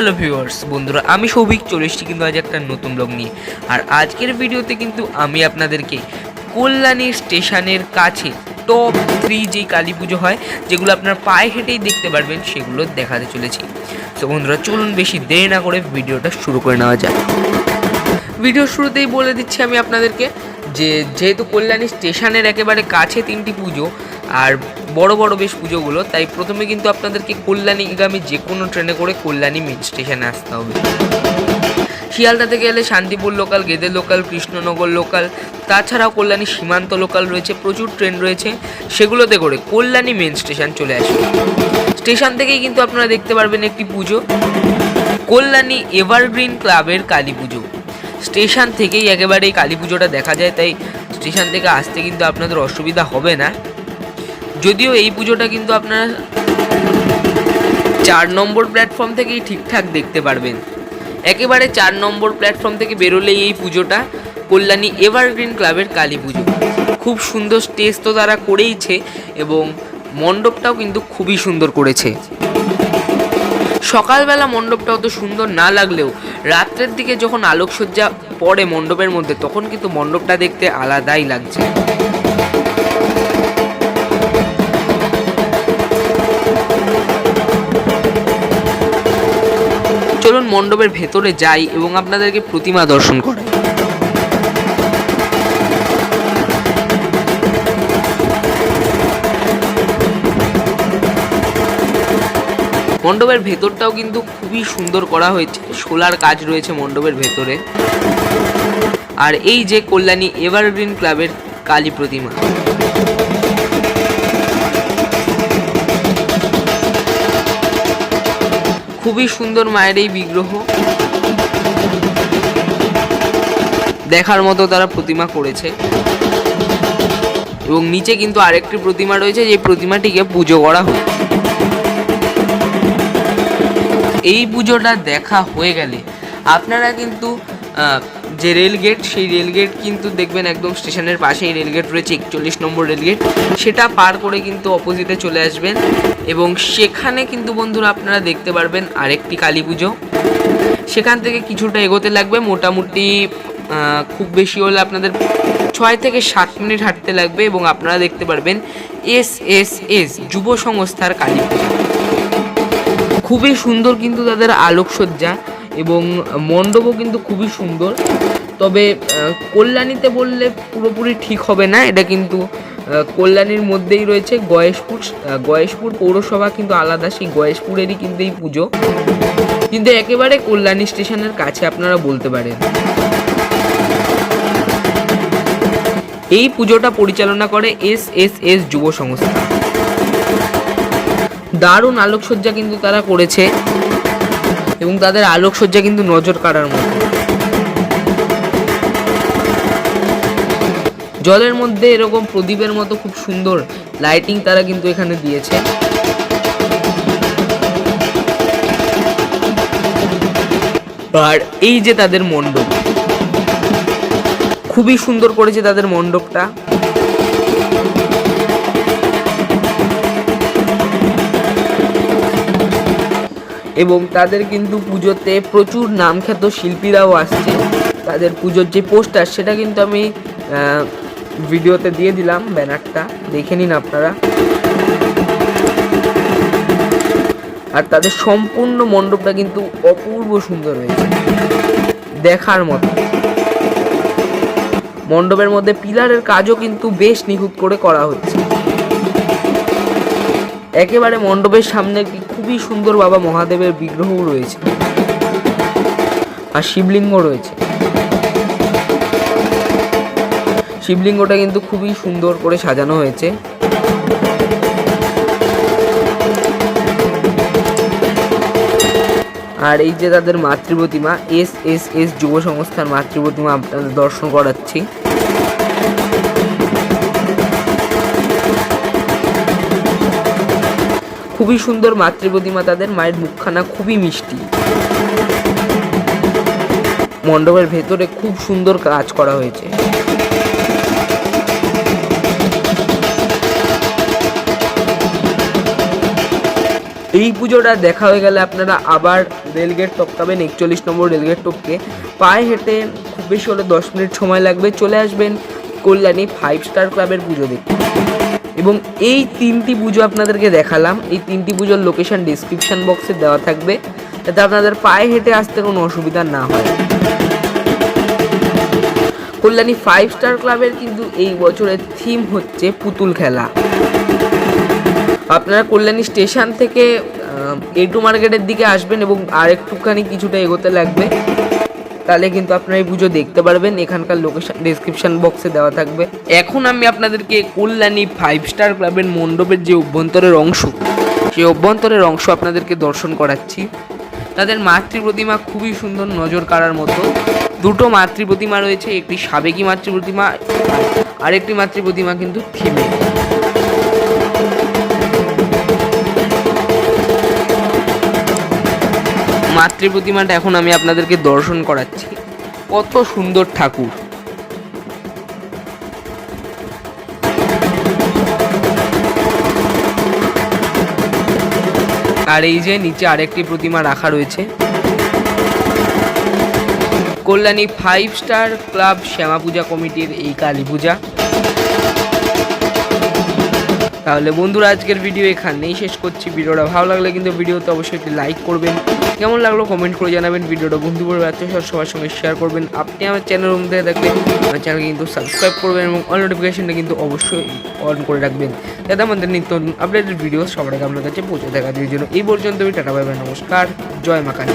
Hello viewers, বন্ধুরা, আমি সৌভিক, চলে এসেছি কিন্তু আজ একটা নতুন ব্লগ নিয়ে। আর আজকের ভিডিওতে কিন্তু আমি আপনাদেরকে কল্যাণী স্টেশনের কাছে টপ থ্রি যেই কালী পুজো হয়, যেগুলো আপনার পায়ে হেঁটেই দেখতে পারবেন, সেগুলো দেখাতে চলেছি। তো বন্ধুরা, চলুন বেশি দেরি না করে ভিডিওটা শুরু করে নেওয়া যায় ভিডিও শুরুতেই বলে দিচ্ছি আমি আপনাদেরকে যে, যেহেতু কল্যাণী স্টেশনের একেবারে কাছে তিনটি পুজো আর বড় বড় বেশ পুজোগুলো, তাই প্রথমে কিন্তু আপনাদেরকে কল্যাণীগামী যে কোনো ট্রেনে করে কল্যাণী মেন স্টেশনে আসতে হবে। শিয়ালদা থেকে গেলে Shantipur local Gede local Krishnanagar local তাছাড়াও কল্যাণী সীমান্ত লোকাল রয়েছে, প্রচুর ট্রেন রয়েছে, সেগুলোতে করে কল্যাণী মেন স্টেশন চলে আসবে। স্টেশন থেকেই কিন্তু আপনারা দেখতে পারবেন একটি পুজো, কল্যাণী এভারগ্রিন ক্লাবের কালী পুজো। স্টেশন থেকেই একেবারে এই কালী পুজোটা দেখা যায়, তাই স্টেশন থেকে আসতে কিন্তু আপনাদের অসুবিধা হবে না। যদিও এই পুজোটা কিন্তু আপনারা চার নম্বর প্ল্যাটফর্ম থেকেই ঠিকঠাক দেখতে পারবেন। একেবারে চার নম্বর প্ল্যাটফর্ম থেকে বেরোলেই এই পুজোটা কল্যাণী এভারগ্রিন ক্লাবের কালী পুজো। খুব সুন্দর স্টেজ তো তারা করেইছে এবং মণ্ডপটাও কিন্তু খুবই সুন্দর করেছে। সকালবেলা মণ্ডপটা অত সুন্দর না লাগলেও রাত্রের দিকে যখন আলোকসজ্জা পড়ে মণ্ডপের মধ্যে, তখন কিন্তু মণ্ডপটা দেখতে আলাদাই লাগছে। চলুন মণ্ডপের ভেতরে যাই এবং আপনাদেরকে প্রতিমা দর্শন করাই। মণ্ডপের ভেতরটাও কিন্তু খুবই সুন্দর করা হয়েছে। সোলার কাজ রয়েছে মণ্ডপের ভেতরে। আর এই যে কল্যাণী এভারগ্রিন ক্লাবের কালী প্রতিমা। খুবই সুন্দর মায়ের এই বিগ্রহ। দেখার মতো তারা প্রতিমা করেছে। এবং নিচে কিন্তু আরেকটি প্রতিমা রয়েছে, যে প্রতিমাটিকে পুজো করা হয় এই পুজোটা দেখা হয়ে গেলে আপনারা কিন্তু যে রেল গেট, সেই রেল গেট কিন্তু দেখবেন একদম স্টেশনের পাশেই রেল গেট রয়েছে, একচল্লিশ নম্বর রেল গেট। সেটা পার করে কিন্তু অপোজিটে চলে আসবেন। এবং সেখানে কিন্তু বন্ধুরা আপনারা দেখতে পারবেন আরেকটি কালী পুজো। সেখান থেকে কিছুটা এগোতে লাগবে, মোটামুটি খুব বেশি হলে আপনাদের ছয় থেকে সাত মিনিট হাঁটতে লাগবে এবং আপনারা দেখতে পারবেন এস এস এস, যুব সংস্থার কালী খুবই সুন্দর কিন্তু তাদের আলোকসজ্জা এবং মণ্ডপও কিন্তু খুবই সুন্দর। তবে কল্যাণীতে বললে পুরোপুরি ঠিক হবে না, এটা কিন্তু কল্যাণীর মধ্যেই রয়েছে গয়েশপুর গয়েশপুর পৌরসভা কিন্তু আলাদা, সেই গয়েশপুরেরই কিন্তু এই পুজো। কিন্তু একেবারে কল্যাণী স্টেশনের কাছে আপনারা বলতে পারেন। এই পুজোটা পরিচালনা করে এস এস এস যুব সংস্থা। দারুণ আলোকসজ্জা কিন্তু তারা করেছে এবং তাদের আলোকসজ্জা কিন্তু নজর কাড়ার মতো। জলের মধ্যে এরকম প্রদীপের মতো খুব সুন্দর লাইটিং তারা কিন্তু এখানে দিয়েছে। আর এই যে তাদের মণ্ডপ, খুবই সুন্দর করেছে তাদের মণ্ডপটা। এবং তাদের কিন্তু পুজোতে প্রচুর নামখ্যাত শিল্পীরাও আসছে। তাদের পুজোর যে পোস্টার, সেটা কিন্তু আমি ভিডিওতে দিয়ে দিলাম ব্যানারটা, দেখে নিন আপনারা। আর তাদের সম্পূর্ণ মণ্ডপটা কিন্তু অপূর্ব সুন্দর হয়েছে। দেখার মতো। মণ্ডপের মধ্যে পিলারের কাজও কিন্তু বেশ নিখুঁত করে করা হচ্ছে। একেবারে মণ্ডপের সামনে একটি খুবই সুন্দর বাবা মহাদেবের বিগ্রহও রয়েছে। আর শিবলিঙ্গ রয়েছে। শিবলিঙ্গটা কিন্তু খুবই সুন্দর করে সাজানো হয়েছে। আর এই যে তাদের মাতৃ প্রতিমা এস এস এস যুব সংস্থার মাতৃ প্রতিমা আপনাদের দর্শন করাচ্ছি। খুবই সুন্দর মাতৃ প্রতিমা তাদের, মায়ের মুখখানা খুবই মিষ্টি। মণ্ডপের ভেতরে খুব সুন্দর কাজ করা হয়েছে। পুজোটা দেখা হয়ে গেলে আপনারা আবার রেলগেট টপকাবেন একচল্লিশ নম্বর রেলগেট টপকে। পায়ে হেঁটে খুব বেশি হলে দশ মিনিট সময় লাগবে। চলে আসবেন কল্যাণী ফাইভ স্টার ক্লাবের পুজো দেখতে। এবং এই তিনটি পুজো আপনাদেরকে দেখালাম। এই তিনটি পুজোর লোকেশন ডিসক্রিপশন বক্সে দেওয়া থাকবে। যাতে আপনাদের পায়ে হেঁটে আসতে কোনো অসুবিধা না হয়। কল্যাণী ফাইভ স্টার ক্লাবের কিন্তু এই বছরের থিম হচ্ছে পুতুল খেলা। আপনারা কল্যাণী স্টেশন থেকে এটু মার্কেটের দিকে আসবেন এবং আর একটুখানি কিছুটা এগোতে লাগবে। তাহলে কিন্তু আপনারা এই পুজো দেখতে পারবেন। এখানকার লোকেশন ডিসক্রিপশন বক্সে দেওয়া থাকবে। এখন আমি আপনাদেরকে কল্যাণী ফাইভ স্টার ক্লাবের মণ্ডপের যে অভ্যন্তরের অংশ, সেই অভ্যন্তরের অংশ আপনাদেরকে দর্শন করাচ্ছি। তাদের মাতৃ প্রতিমা খুবই সুন্দর নজর কাড়ার মতো। দুটো মাতৃ প্রতিমা রয়েছে, একটি সাবেকি মাতৃ প্রতিমা আর একটি মাতৃ প্রতিমা কিন্তু থিমে। মাতৃ প্রতিমাটা এখন আমি আপনাদেরকে দর্শন করাচ্ছি। কত সুন্দর ঠাকুর। আর এই যে নিচে আরেকটি প্রতিমা রাখা রয়েছে। Kalyani five star club Shyama Puja কমিটির এই কালী পূজা তাহলে বন্ধুরা, আজকের ভিডিও এখানেই শেষ করছি। ভিডিওটা ভালো লাগলে কিন্তু ভিডিওতে অবশ্যই একটি লাইক করবেন। কেমন লাগল কমেন্ট করে জানাবেন। ভিডিওটা বন্ধু পরিবার আত্মীয় সবার সঙ্গে শেয়ার করবেন। আপনি আমার চ্যানেল মধ্যে থাকলে আমার চ্যানেল কিন্তু সাবস্ক্রাইব করবেন এবং অল নোটিফিকেশনটা কিন্তু অবশ্যই অন করে রাখবেন। যাতে আমাদের নিত্য নতুন আপডেটেড ভিডিও সবার আগে আপনার কাছে পৌঁছে দেখা দেখার জন্য। এই পর্যন্ত আমি টাটা পাবেন নমস্কার। জয় মা কালী।